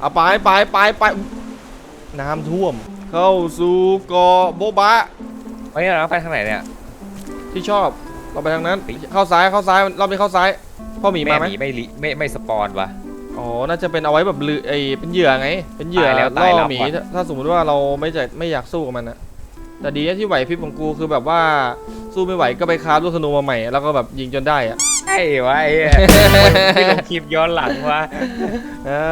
เอาไปไปไปไปน้ำท่วม เข้าสู่เกาะโบบะ เฮ้ยเราไปทางไหนเนี่ย ที่ชอบเราไปทางนั้น เข้าซ้ายเข้าซ้ายรอบนี้เข้าซ้ายพ่อหมีมาไหมแไม่ลิไม่ไม่สปอนวะ อ๋อน่าจะเป็นเอาไว้แบบลือไอเป็นเหยื่อไง เป็นเหยื่อตายแล้วล่ตายแล้อวหมีว่ะถ้าถ้าสมมติว่าเราไม่จะไม่อยากสู้กับมันนะแต่ดีนะที่ไหวพริบของกูคือแบบว่าสู้ไม่ไหวก็ไปคราฟลูกธนูมาใหม่แล้วก็แบบยิงจนได้อะ ไอ้วะไอ้เหี้ยที่ลงคลิปย้อนหลังวะอ่า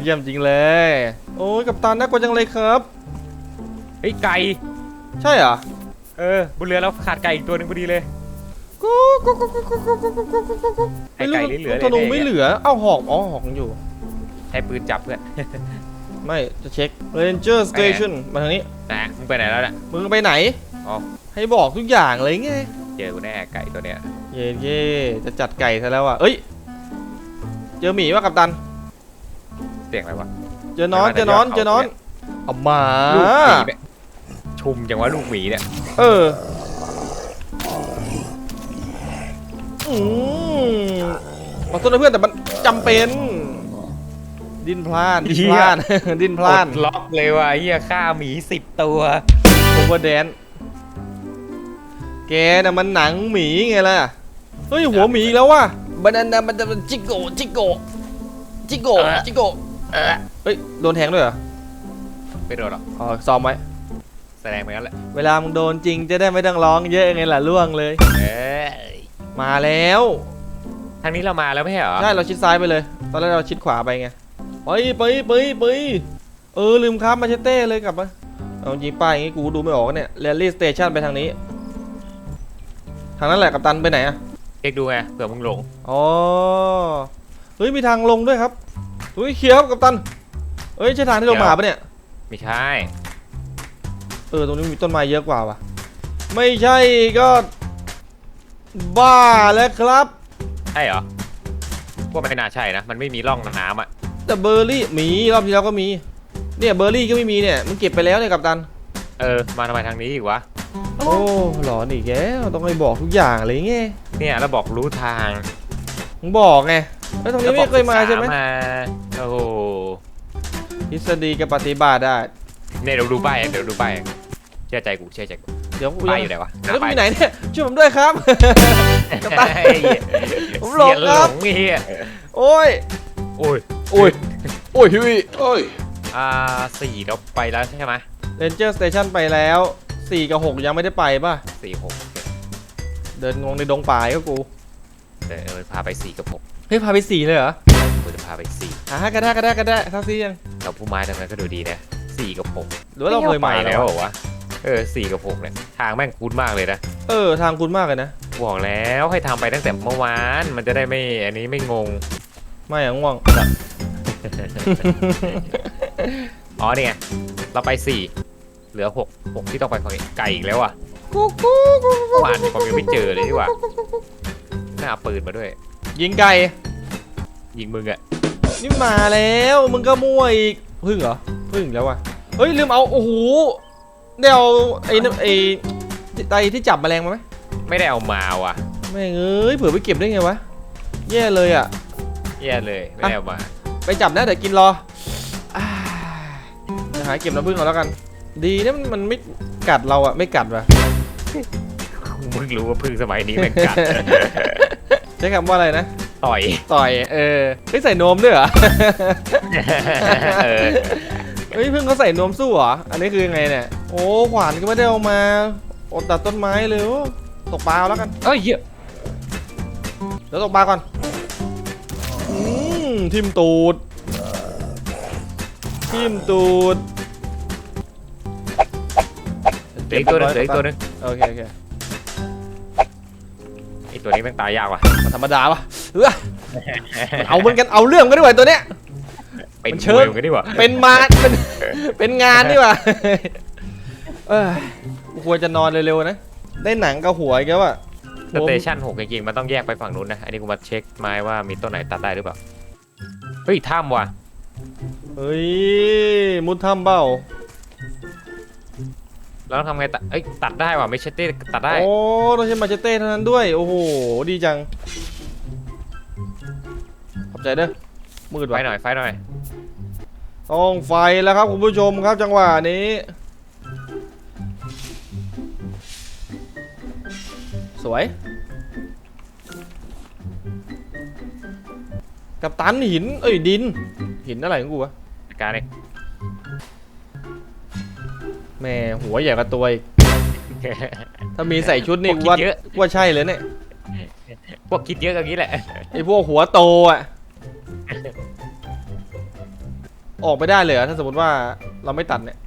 เยี่ยมจริงเลย โอ้ยกับตันน่ากลัวจังเลยครับ เฮ้ยไก่ใช่เหรอเออบนเรือเราขาดไก่อีกตัวหนึงพอดีเลย กูกูกูกูกูกูกูกูกูกูกูไอ้ไก่นี่เหลือธนูเลยไม่เหลือ เอ้าหอกอ๋อหอกยังอยู่ ใช้ปืนจับเพื่อนไม่จะเช็ค Ranger Station มาทางนี้นะมึงไปไหนแล้วเนี่ยมึงไปไหนอ๋อให้บอกทุกอย่างเลยไง เจอกูแน่ไก่ตัวเนี้ย เย่เย่จะจัดไก่ซะแล้วอะเอ้ย เจอหมีว่ากับตัน เสียงอะไรวะเจอนอนไม่เจน่าอนอนจะเจอนอนเอาเอามาลูกหมีเนี่ยชุมจังวะลูกหมีเนี่ยเอออืมขอโทษนะเพื่อนแต่มันจำเป็น ดินพลานดินพลาน ดินพลาน ปดล็อกเลยว่ะเฮียฆ่าหมีสิบตัว โอเวอร์แดนแกน่ะมันหนังหมีไงล่ะ เฮ้ยหัวหมีอีกแล้วว่ะบันนามันจะเป็นจิโกะจิโกะจิโกะจิโกะเออเฮ้ยโดนแทงด้วยเหรอไม่โดนหรอกอ๋อซ้อมไว้แสดงไปงั้นแหละเวลามึงโดนจริงจะได้ไม่ต้องร้องเยอะไงล่ะล่วงเลย เออมาแล้วทางนี้เรามาแล้วไม่ใช่เหรอใช่เราชิดซ้ายไปเลย ตอนแรกเราชิดขวาไปไงไปไปไปไปเออลืมครับมาเชเต้เลยกลับมาเอาจริงป้ายอย่างงี้กูดูไม่ออกเนี่ยเรลลี่สเตชันไปทางนี้ ทางนั้นแหละกับตันไปไหนอะ เช็คดูไงเผื่อมึงหลงอ๋อเฮ้ยมีทางลงด้วยครับเฮ้ยเคลียร์ครับกับตันเฮ้ยใช่ทางที่เรามาปะเนี่ยไม่ใช่เออตรงนี้มีต้นไม้เยอะกว่าว่ะไม่ใช่ก็บ้าแล้วครับใช่เหรอว่าไม่น่าใช่นะมันไม่มีร่องน้ำอะแต่เบอร์รี่มีรอบที่แล้วก็มีเนี่ยเบอร์รี่ก็ไม่มีเนี่ยมึงเก็บไปแล้วเนี่ยกับตัน เออมาทำไมทางนี้อีกวะ โอ้หลอนอีกแล้วต้องให้บอกทุกอย่างเลยไงเนี่ยเราบอกรู้ทางมึงบอกไงแล้วตรงนี้ไม่เคยมาใช่ไหมศึกษมาโอ้โหทฤษฎีกับปฏิบัติได้เนี่ยเดี๋ยวดูป้ายเดี๋ยวดูป้ายเชื่อใจกูเชื่อใจกูเดี๋ยวกูป้ายยังอยู่ไหนวะแล้วกูอยู่ไหนเนี่ยช่วยผมด้วยครับกัปตันเฮ้ยผมหลงครับเสียหลงเฮียโอ้ยโอ้ยโอ้ยโอ้ยฮิวิอ่าสี่เราไปแล้วใช่ไหม เรนเจอร์สเตชันไปแล้ว 4กับ6ยังไม่ได้ไปป่ะ สี่หกเดินงงในดงป่าก็กูเดี๋ยวเออพาไปสี่กับหกเฮ้ยพาไป4เลยเหรอกูจะพาไปสี่หากระได้กระได้กระได้ทักซี่ยังเราผู้ไม้ตรงนั้นก็ดูดีนะสี่กับหกหรือว่าเราเคยมาไปแล้แล้ววเหรอวะเออสี่กับหกเนี่ยทางแม่งคุ้นมากเลยนะเออทางคุณมากเลยนะบอกแล้วให้ทำไปตั้งแต่เมื่อวานมันจะได้ไม่อันนี้ไม่งง ไม่อะง่วงอ๋อเนี่ยเราไปสี่ เหลือหกหกที่ต้องไปฝั่งนี้ไก่อีกแล้วอะกูกูเมื่อวานผมยังไม่เจอเลยดีกว่าน่าเอาปืนมาด้วย ยิงไก่ยิงมึงอะนี่มาแล้วมึงก็มั่วอีกพึ่งเหรอพึ่งแล้ววะเฮ้ยลืมเอาโอ้โหได้เอาไอ้นั่นไอ้ไอ้ที่จับแมลงมาไหมไม่ได้เอามาว่ะแม่งเอ้ยเผื่อไปเก็บได้ไงวะแย่เลยอะแย่เลยไม่ได้เอามา ไปจับนะเดี๋ยวกินรออ่าเดี๋ยวหาเก็บน้ำผึ้งเอาแล้วกัน ดีนะมันมันไม่กัดเราอะไม่กัดวะมึงรู้ว่าพึ่งสมัยนี้แม่งกัด ใช้คำว่าอะไรนะ ต่อย ต่อย เออเฮ้ยใส่นมด้วยเหรอเออเฮ้ยเพิ่งเขาใส่นมสู้เหรอ อันนี้คือยังไงเนี่ย โอ้ขวานก็ไม่ได้เอามา อดตัดต้นไม้เลยโอ้ตกปลาเอาแล้วกัน เอ้ยเหี้ยเดี๋ยวตกปลาก่อน อืมทิมตูดทิมตูดเห ลืออีกตัวหนึงเหลืออีกตัวหนึงโอเคโอเคไอตัวนี้แม่งตายยากว่ะมาธรรมดาปะเออมันเอาเหมือนกันเอาเรื่องกันด้วยตัวเนี้ย เป็นมันเชิเชิง งกันดีกว่าเป็นมาเป็นเป็นงานนี่หว่าเออกูควรจะนอนเร็วๆนะ ได้หนังกับหัวอีกแล้วอะสเตชันหกจริงๆมันต้องแยกไปฝั่งนู้นนะ อันนี้กูมาเช็คไม้ว่ามีต้นไหนตัดได้หรือเปล่า เฮ้ยถ้ำว่ะ เฮ้ยมุดถ้ำเบ้า แล้วต้องทำไงตัดเอ้ยตัดได้ว่ะไม่ใช่เต้ตัดได้ โอ้ต้องใช้มาเชเต้เท่านั้นด้วย โอ้โห ดีจัง ขอบใจเด้อ มืดไฟว่ะหน่อยไฟหน่อย ต้องไฟแล้วครับคุณผู้ชมครับจังหวะนี้ สวย กับตันหิน เอ้ยดิน หินอะไรของกูวะจัดการเอง แม่หัวใหญ่กว่าตัวอีก ถ้ามีใส่ชุดนี่พวกกูว่าคิดเยอะกูว่าใช่เลยเนี่ยพวกคิดเยอะอย่างนี้แหละ ไอพวกหัวโตอะ ออกไม่ได้เลยเหรอถ้าสมมติว่าเราไม่ตัดเนี่ย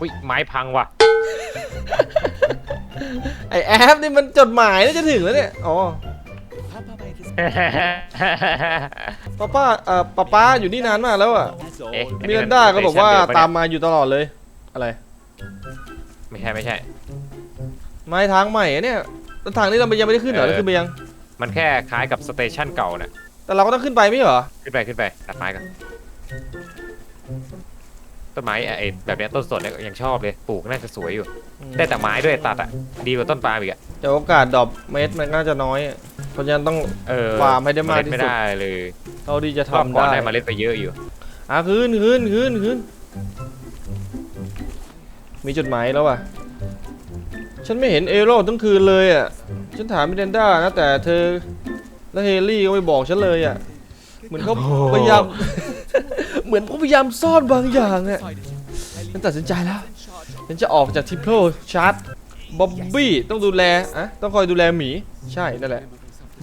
อุ้ยไม้พังว่ะ ไอแอปนี่มันจดหมายน่าจะถึงแล้วเนี่ย อ๋อ ป้าป้าเอ่อป้าป้าอยู่นี่นานมากแล้วอะเอ๊ะอันมินี้รัมันด้าก็บอกว่าเวอร์ชันเดิมปะเนี่ยตามมาอยู่ตลอดเลย อะไร ไม่ใช่ไม่ใช่ ไม้ทางใหม่อะเนี่ยแล้วทางนี้เรายังไม่ได้ขึ้นเหรอเออ เราขึ้นไปยัง มันแค่คล้ายกับสเตชันเก่าน่ะแต่เราก็ต้องขึ้นไปไม่เหรอ ขึ้นไปขึ้นไปตัดไม้กันต้นไม้ไอ้แบบเนี้ยต้นสดเนี่ยยังชอบเลยปลูกน่าจะสวยอยู่ ได้แต่ไม้ด้วยตัดอะดีกว่าต้นปาล์มอีกอะ แต่โอกาสดรอปเม็ดมันก็น่าจะน้อยอะเพ ราะฉะนั้นต้องเออฟาร์มให้ได้มากที่สุดเล็ไม่ได้เลยเท่าที่จะรอบทำก่อนได้ได้เมาเล็ดไปเยอะอยู่ อะขึ้นขึ้นขึ้นขึ้นมีจดหมายแล้วอะ ฉันไม่เห็นเอโร่ทั้งคืนเลยอะ ฉันถามมิเรนด้านะแต่เธอ และเฮลี่ก็ไม่บอกฉันเลยอะ เหมือนเขาโอ้พยายาม เหมือนเขาพยายามซ่อนบางอย่างอะ ฉันตัดสินใจแล้ว ฉันจะออกจากทิปโพชาร์ตบ๊อบบี้ต้องดูแลอะต้องคอยดูแลหมี ใช่นั่นแหละ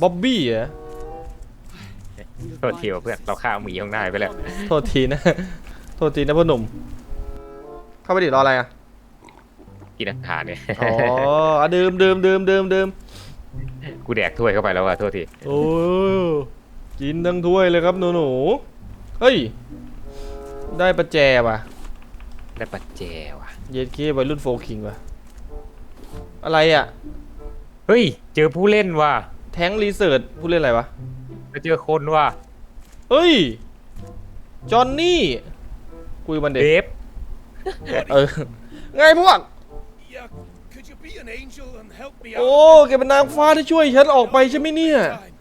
บ๊อบบี้เหรอโทษทีว่ะเพื่อนเราฆ่าหมีข้างหน้าไปแล้วโทษทีนะ โทษทีนะพ่อหนุ่ม เข้าไปดิรออะไรอะ กินอาหารเนี่ยอ๋ออะดื่มดื่มดื่มดื่มดื่มกูแดกถ้วยเข้าไปแล้วอะโทษทีโอ้กินทั้งถ้วยเลยครับหนูหนูเฮ้ย ได้ประแจว่ะ ได้ปัจเจว่ะเย็ดเควัยรุ่นโฟคิงว่ะ อะไรอะ เฮ้ย เจอผู้เล่นว่ะ แท้งรีเสิร์ชผู้เล่นอะไรวะไปเจอคนว่ะเฮ้ย จอนนี่ คุยมันเด็กเดฟเออ ไงพวก Yeah, could you be an angel and help me โอ้ out? แกเป็นนางฟ้าที่ช่วยฉันออกไปใช่ไหมเนี่ย Time.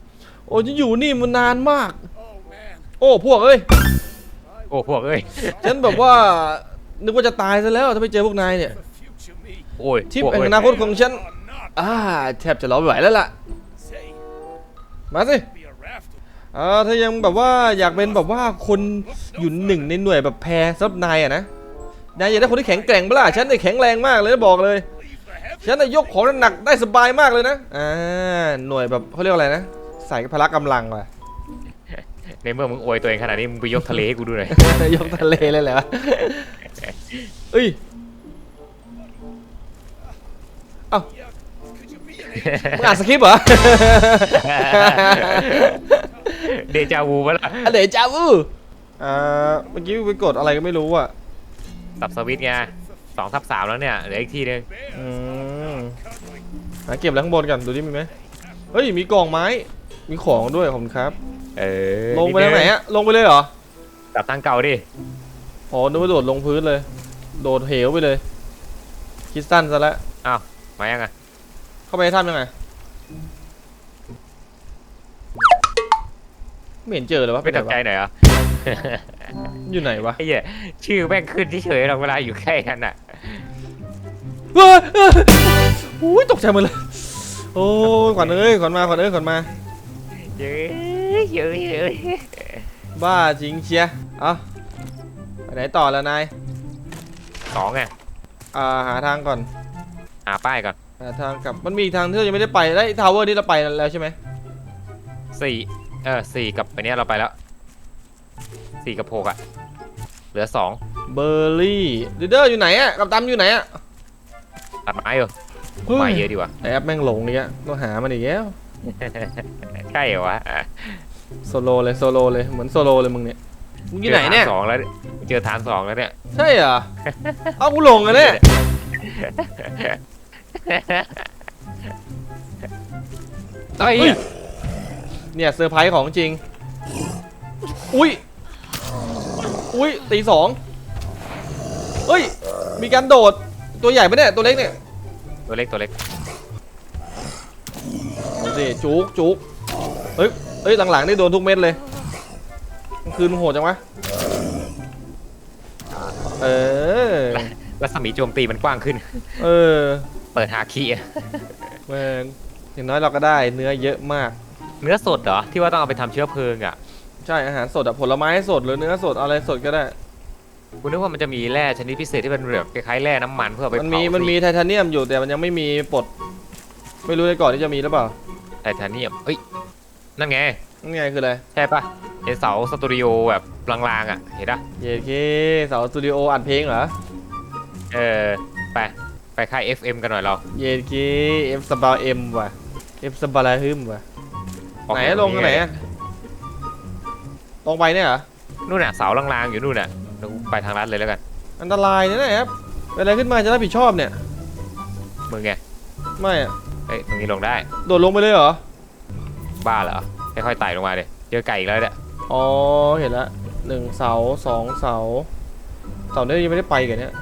โอ้ฉันอยู่นี่มันนานมาก Oh man, โอ้พวกเอ้ย โอ้พวกเอ้ยฉันแบบว่า นึกว่าจะตายซะแล้วถ้าไม่เจอพวกนายเนี่ย for future me โอ้ยทิปพวกแห่งเอ้ยอนาคตของฉัน or not. อ่าแทบจะรอไม่ไหวแล้วล่ะ Say, มาสิ be a raft of อ่าถ้ายังแบบว่าอยากเป็นแบบว่าคนอยู่หนึ่งในหน่วยแบบแพรซับนายอะนะนายอยากได้คนที่แข็งแกร่งเปะล่าฉันเนี่ยแข็งแรงมากเลยนะบอกเลย leave the heavy. ฉันน่ะยกของหนักๆได้สบายมากเลยนะอ่าหน่วยแบบเขาเรียกว่าอะไรนะใส่พละกำลังว่ะในเมื่อมึงอวยตัวเองขนาดนี้มึงไปยกทะเลให้กูดูหน่อยยกทะเลเลยเหรอเอ้ย Yeah, could you be an angel? มึงอ่านสคริปต์เหรอเดจาวูปะล่ะอะเดจ้าวูอ่าเมื่อกี้ไปกดอะไรก็ไม่รู้อะสับสวิตช์ไงสองทับสามแล้วเนี่ยเหลืออีกทีนึงอืมหาเก็บแล้วข้างบนกันดูดิมีไหมเฮ้ยมีกล่องไม้มีของด้วยขอบคุณครับ เออลงไปทางไหนอะลงไปเลยเหรอกลับทางเก่าดิอ๋อนึกว่าโดดลงพื้นเลย โดดเหวไปเลยคิดสั้นซะแล้วอ้าวมายังไง เข้าไปในถ้ำยังไง ไม่เห็นเจอเลยวะไม่ปหนตกใจวะหน่อยเหรออยู่ไหนวะไอ้เหี้ยชื่อแม่งขึ้นเฉยๆหรอกเวลาอยู่ใกล้กันอะเฮ้ยเฮ้ยอุ้ยตกใจหมดเลย โอ้ยขวัญเอ้ยขวัญมาขวัญเอ้ยขวัญมา เย้ยเย้ยเย้ยบ้าจริงเชียเอาไปไหนต่อแล้วนาย สองไงอ่าหาทางก่อน หาป้ายก่อน หาทางกลับมันมีอีกทางที่เรายังไม่ได้ไปแล้วทาวเวอร์นี่เราไปแล้วใช่ไหมสี่เออสี่กับอันเนี้ยเราไปแล้วสี่กับหกอะเหลือสองเบอร์รี่ลีเดอร์อยู่ไหนอะกับตัมอยู่ไหนอะตัดไม้เหรอเฮ้ยไม้เยอะดีว่ะแอบแม่งหลงเนี่ยต้องหามันอีกแล้วใช่เหรอวะอะโซโลเลยโซโลเลยเหมือนโซโลเลยมึงเนี่ยมึงอยู่ไหนเนี่ยจอฐาสองแล้วเจอฐานสองแล้วเนี่ยใช่เหรอเอากูหลงอะเนี่ย เฮ้ยเฮ้ยเนี่ยเซอร์ไพรส์ของจริง อุ้ย อุ้ยตีสองเฮ้ย มีการโดด ตัวใหญ่ปะเนี่ย ตัวเล็กเนี่ย ตัวเล็กตัวเล็กดูสิจุกจุกเฮ้ย เฮ้ย หลังๆนี่โดนทุกเม็ดเลยกลางคืนมึงโหดจังวะ เออ รัศมีโจมตีมันกว้างขึ้น เออ เปิดหาคีย์อะแม่งอย่างน้อยเราก็ได้เนื้อเยอะมาก เนื้อสดเหรอ ที่ว่าต้องเอาไปทำเชื้อเพลิงอะใช่อาหารสดอะผลไม้สดหรือเนื้อสดอะไรสดก็ได้กูนึกว่ามันจะมีแร่ชนิดพิเศษที่เป็นแบบคล้ายๆแร่น้ำมันเพื่อเอาไปมันเผามีมันมีไทเทเนียมอยู่แต่มันยังไม่มีปลดไม่รู้ในก่อนที่จะมีหรือเปล่าไทเทเนียมเอ้ยนั่นไงนั่นไงคืออะไรใช่ปะเห็นเสาสตูดิโอแบบลางๆอะ เห็นปะเยเคเสาสตูดิโออัดเพลงเหรอเออไป ไปค่าย FM กันหน่อยเราเยเคเอฟสบาเอ็มว่ะเอฟสบาลาฮึมว่ะออกไหนปอะลงทางไหนอะตรงไปเนี่ยเหรอนู่นน่ะเสาลางๆอยู่นู่นน่ะเดี๋ยวกูไปทางลัดเลยแล้วกันอันตรายเนี่ยนะครับเป็นอะไรขึ้นมาจะรับผิดชอบเนี่ยมึงไงไม่อะเอ้ยตรงนี้ลงได้ โดดลงไปเลยเหรอบ้าเหรอค่อยๆไต่ลงมาเดี๋ยเจอไก่อีกแล้วเนี่ยอ๋อเห็นละหนึ่งเสาสองเสาเสาเนี่ยยังไม่ได้ไปกันเนี่ย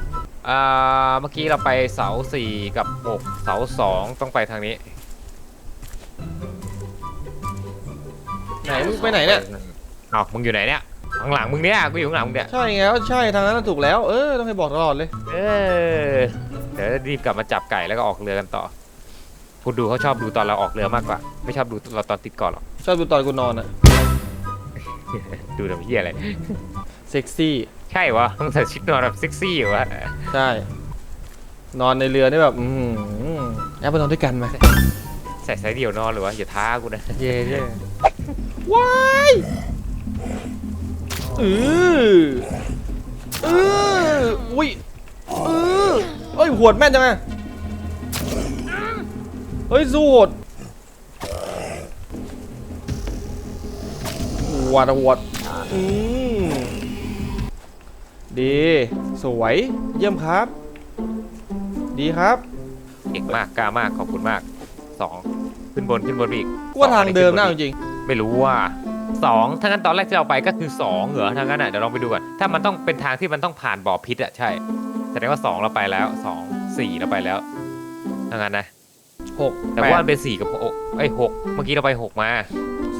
อ่าเมื่อกี้เราไปเสาสี่กับหกเสาสองต้องไปทางนี้ ไหนมึงไปไหนเนี่ยเอ้ามึงอยู่ไหนเนี่ยข้างหลังมึงเนี่ยกูอยู่ข้างหลังมึงเนี่ยใช่ไงก็ใช่ทางนั้นนะถูกแล้ว เออต้องให้บอกตลอดเลย เออเดี๋ยวรีบกลับมาจับไก่แล้วก็ออกเรือกันต่อคุณดูเขาชอบดูตอนเราออกเรือมากกว่า ไม่ชอบดูเราตอนติดเก่อนหรอกชอบดูตอนกูนอนอะดูแบบเฮียอะไรเซ็กซี่ ใช่วะต้องใส่ชุดนอนแบบเซ็กซี่อยู่วะใช่ นอนในเรือนี่แบบอืมแอบไปนอนด้วยกันไหมใส่สายเดี่ยวนอนหรือวะอย่าท้ากูนะเย่เย่ว้ายอืออืออุ้ยอือเอ้ยหวดแม่นจังไงเฮ้ยสู้โหดหวดหวดอืม ดี สวย เยี่ยมครับ ดีครับเก่งมากกล้ามากขอบคุณมากสองขึ้นบนขึ้นบนไปอีกกูว่าสอทางเดิมขึ้น่าบจอีกริงไม่รู้ว่าสองถ้างั้นตอนแรกที่เราไปก็คือสองเหรอถ้างั้นอะเดี๋ยวลองไปดูก่อนถ้ามันต้องเป็นทางที่มันต้องผ่านบ่อพิษอะใช่แสดงว่าสองเราไปแล้วสองสี่เราไปแล้วถ้างั้นนะๆหกแต่แปว่าดมันเป็นสี่กับหกไอ้ยหกเมื่อกี้เราไปหกมา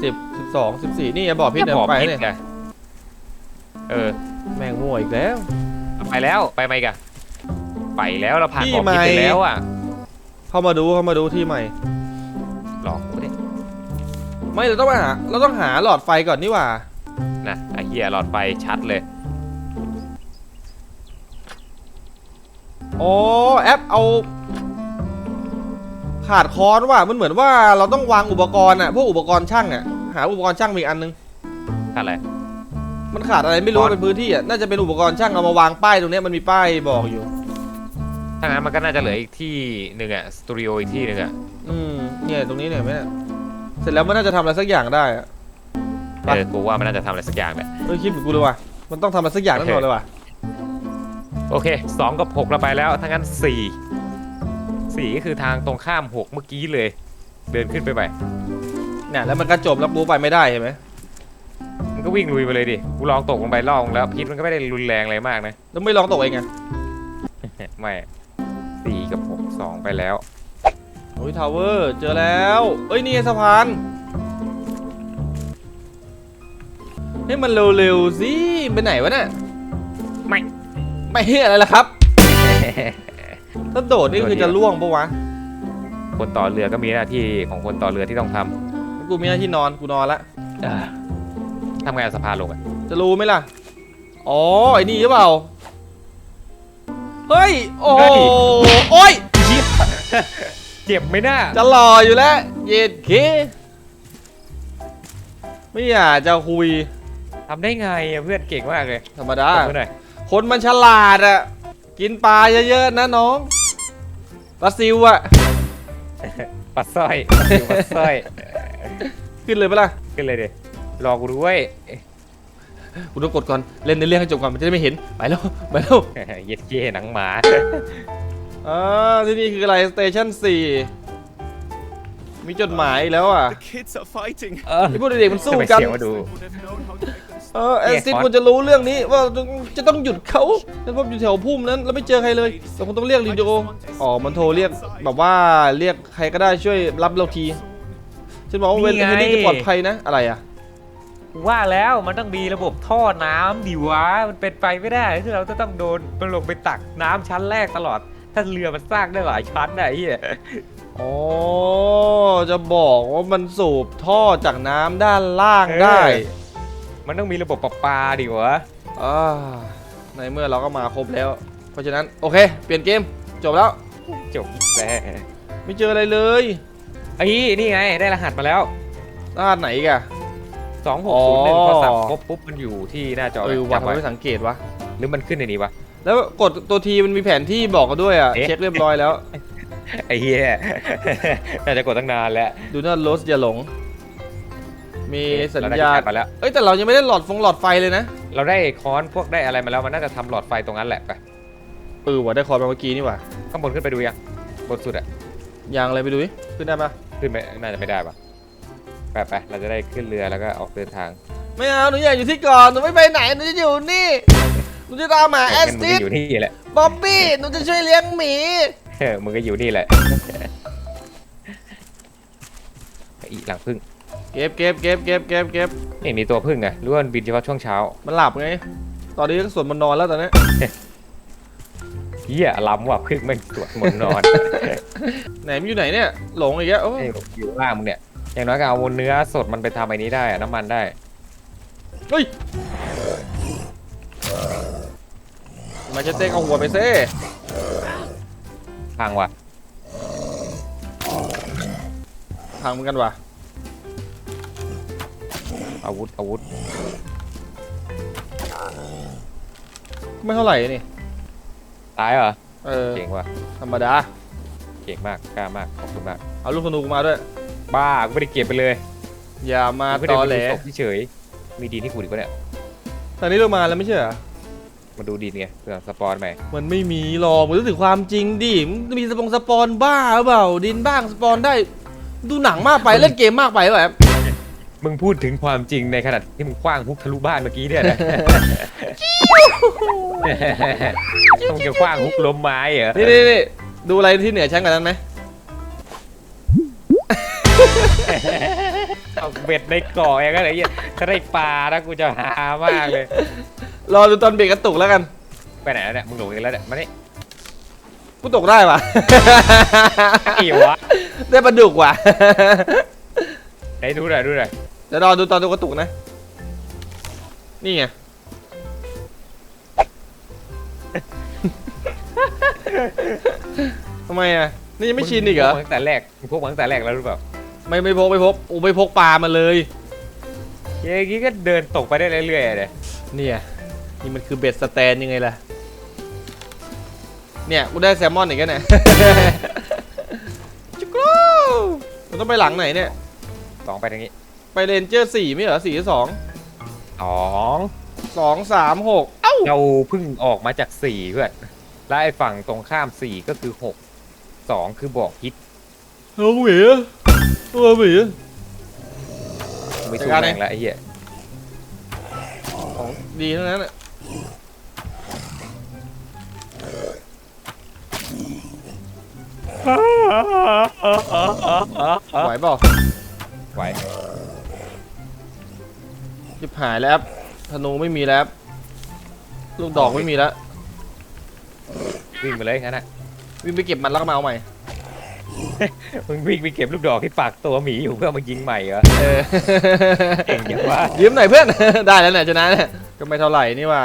สิบสิบสองสิบสี่นี่ไงบอกพี่เดินบ่อไปพิษเนี่ยไงเออ แม่งมั่วอีกแล้ว ไปแล้วไปไหมกันไปแล้วเราผ่านที่บ่อพิษใหม่ไปแล้วอะเข้ามาดูเข้ามาดูที่ใหม่ หลอกกูเนี่ยไม่เราต้องไปหาเราต้องหาหลอดไฟก่อนนี่หว่า นะไอ้เหี้ยหลอดไฟชัดเลย อ๋อแอปเอา ขาดค้อนว่ะมันเหมือนว่าเราต้องวางอุปกรณ์อะพวกอุปกรณ์ช่างอะหาอุปกรณ์ช่างมีอีกอันนึง อะไร มันขาดอะไรไม่รู้ค้อนเป็นพื้นที่อะน่าจะเป็นอุปกรณ์ช่างเอามาวางป้ายตรงเนี้ยมันมีป้ายบอกอยู่ถ้างั้นมันก็น่าจะเหลืออีกที่หนึ่งอะสตูดิโออีกที่หนึ่งอะอืมเนี่ยตรงนี้เนี่ยเห็นไหมเนี่ยเสร็จแล้วมันน่าจะทำอะไรสักอย่างได้อะ ไป เออกูว่ามันน่าจะทำอะไรสักอย่างแหละเออคิดเหมือนกูเลยว่ะมันต้องทำอะไรสักอย่างแน่นอนเลยว่ะโอเคสองกับหกเราไปแล้วถ้างั้นสี่สี่ก็คือทางตรงข้ามหกเมื่อกี้เลย เดินขึ้นไปไปเนี่ยแล้วมันก็จบแล้วกูไปไม่ได้เห็นไหมมัน ก็วิ่งลุยไปเลยดิ กูลองตกลงไปรอบนึงแล้วพิษมันก็ไม่ได้รุนแรงอะไรมากนะ แล้วไม่ลองตกเองไงไม่สี่กับหกสองไปแล้วโอ้ยทาวเวอร์เจอแล้วเอ้ยนี่ไงสะพานให้มันเร็วๆสิไปไหนวะเนี่ยไม่ไม่เฮียอะไรล่ะครับถ้าโดดนี่คือจะล่วงปะวะคนต่อเรือก็มีหน้าที่ของคนต่อเรือที่ต้องทำกูมีหน้าที่นอนกูนอนละเออ ทำไงเอาสะพานลงอะจะรู้ไหมล่ะ อ๋อ ไอ้นี่หรือเปล่า เฮ้ย โอ้โหโอ้ยเจ็บไหมน่าจะรออยู่แล้ว เย็ดเค ไม่อยากจะคุยทำได้ไงอะเพื่อนเก่งมากเลย ธรรมดาตบมือหน่อยคนมันฉลาดอะกินปลาเยอะๆนะน้องปลาซิวอะปัดสร้อยปัดสร้อย ขึ้นเลยปะล่ะ ขึ้นเลยดิ รอกูด้วยกูต้องกดก่อน เล่นในเรื่องให้จบก่อนมันจะได้ไม่เห็น ไปแล้ว ไปแล้ว เย็ดเย่หนังหมาอ่าที่นี่คืออะไรสเตชันสี่มีจดหมายอีกแล้วอะ The kids are fighting. เออไอพวกเด็กๆมันสู้ทำไมกันเสียงมาดู Would have known how to make them เอ stop. อแอเนี่ยซิดฟอนต์ควรจะรู้เรื่องนี้ว่าจะต้องหยุดเขาแล้วผมอยู่แถวพุ่มนั้นแล้วไม่เจอใครเลยเราคงต้องเรียกลีโดอ๋อมันโทรเรียกแบบว่าเรียกใครก็ได้ช่วยรับเราที ฉันบอกว่าเวนนี่ไงเวนนี่จะปลอดภัยนะอะไรอะ ว่าแล้วมันต้องมีระบบท่อน้ำดิวะ มันเป็นไปไม่ได้ที่เราจะต้องโดนมันลงไปตักน้ำชั้นแรกตลอด ถ้าเรือมันสร้างได้หลายชั้นน่ะไอ้เหี้ยอ๋อจะบอกว่ามันสูบท่อจากน้ำด้านล่างได้ มันต้องมีระบบประปาดิวะอ่าในเมื่อเราก็มาครบแล้ว เพราะฉะนั้นโอเค เปลี่ยนเกมจบแล้ว จบแล้วไม่เจออะไรเลยไอ้นี่ไงได้รหัสมาแล้วรหัสไหนอีกอะ สองหกศูนย์หนึ่งอ๋อพอสับครบปุ๊บมันอยู่ที่หน้าจอเออว่าจำทำไมไว้ไม่สังเกตวะหรือมันขึ้นในนี้วะแล้วกดตัวทีมันมีแผนที่บอกกันด้วยอะเอ๊ะเช็คเรียบร้อยแล้วไอ้เหี้ยน่าจะกดตั้งนานแล้วดูน่าลดอย่าหลง มีสัญเรได้ญาณที่แท็บมาแล้วเอ้ยแต่เรายังไม่ได้หลอดฟงหลอดไฟเลยนะ เราได้ค้อนพวกได้อะไรมาแล้วมันน่าจะทำหลอดไฟตรงนั้นแหละไปเออว่ะได้คอร์ดมาเมื่อกี้นี่ว่ะข้างบนขึ้นไปดูยังบนสุดอะยังอะไรไปดูดิขึ้นได้ปะขึ้นไปน่าจะไม่ได้ปะ ไปไปเราจะได้ขึ้นเรือแล้วก็ออกเดินทางไม่เอาหนูอยากอยู่ที่ก่อนหนูไม่ไปไหนหนูจะอยู่นี่หนูจะตามหาแอสงั้นมึงติก็ดอยู่นี่แหละบ๊อบบี้หนูจะช่วยเลี้ยงหมีเออมึงก็อยู่นี่แหละอีหลังพึ่งเก็บเก็บเก็บเก็บเก็บเก็บนี่มีตัวพึ่งไงหรือว่ามันบินเฉพาะช่วงเช้ามันหลับไง ตอนนี้ก็ส่วนมันนอนแล้วตอนนี้เหี้ยล้ำว่ะพึ่งแม่งสวดมนต์นอนไหนมันอยู่ไหนเนี่ยหลงอีกแล้วโอ้ไอ้อยู่ข้างล่างมึงเนี่ย อย่างน้อยก็เอาเนื้อสดมันไปทำไอ้นี้ได้อะน้ำมันได้ เฮ้ย มาจะเต้เอาหัวไปเซ่พังว่ะพังเหมือนกันว่ะ อาวุธอาวุธไม่เท่าไหร่นี่ ตายเหรอ เออ เก่งว่ะ ธรรมดา เก่งมาก กล้ามาก ขอบคุณมาก เอาลูกธนูกูมาด้วย บ้ากูไม่ได้เก็บไปเลยอย่ามากูตอไม่แหลได้ดูศพเฉยๆมีดีที่กูดีกว่าเนี่ยตอนนี้เรามาแล้วไม่ใช่เหรอมาดูดีไงเพื่อสปอนใหม่มันไม่มีหรอกมึงรู้สึกความจริงดิมึงมีสปงสปอนบ้าหรือเปล่าดินบ้างสปอนได้ ดูหนังมากไปเล่นเกมมากไปแบบมึงพูดถึงความจริงในขณะที่มึงคว้างฮุกทะลุบ้านเมื่อกี้เนี่ยนะมึงจะคว้างฮุกล้มไม้เหรอนี่นี่นี่ดูอะไรที่เหนือชั้นกว่านั้นไหม เอาเบ็ดในเกาะอย่างนั้นไอ้เหี้ยถ้าได้ปลานะกูจะหามากเลย รอดูตอนเบรกกระตุกแล้วกัน ไปไหนแล้วเนี่ย มึงหลงอีกแล้วเนี่ยมานี่กูตกได้ปะ ไอ้วะได้ปลาดุกว่ะ ไหนดูหน่อยดูหน่อยเดี๋ยวรอดูตอนดูกระตุกนะ นี่ไง ทำไมอะ นี่ยังไม่ชินอีกเหรอ มึงพกมาตั้งแต่แรกมึงพกมาตั้งแต่แรกแล้วหรือเปล่า ไม่ไม่พกไม่พกอูไม่พกปลามาเลยอย่างงี้ก็เดินตกไปได้เรื่อยๆเลยเนี่ยนี่มันคือเบ็ดสแตนยังไงล่ะเนี่ยกูได้แซลมอนอีกแล้วเนี่ย จุกรูมันต้องไปหลังไหนเนี่ย สองไปทางนี้ไปเรนเจอร์สี่ไม่เหรอสี่สองสองสองสามหกเอ้าเราเพิ่งออกมาจากสี่เพื่อนแล้วไอ้ฝั่งตรงข้ามสี่ก็คือหกสองคือบอกพิษเอาหมี ตัวหมีไม่จัสู้ดการแม่งเองละไอ้เหี้ยของดีทั้งนั้นน่ะไหวเปล่าไหวจิบหายแล้วครับธนูไม่มีแล้วครับลูกดอกไม่มีแล้ววิ่งไปเลยงั้นนะวิ่งไปเก็บมันแล้วก็มาเอาใหม่ มึงวิ่งไปเก็บลูกดอกที่ปากตัวหมีอยู่เพื่อมายิงใหม่เหรอเออเก่งจังวะยืมหน่อยเพื่อน ได้แล้วเนี่ยชนะเนี่ยก็ไม่เท่าไหร่นี่ว่า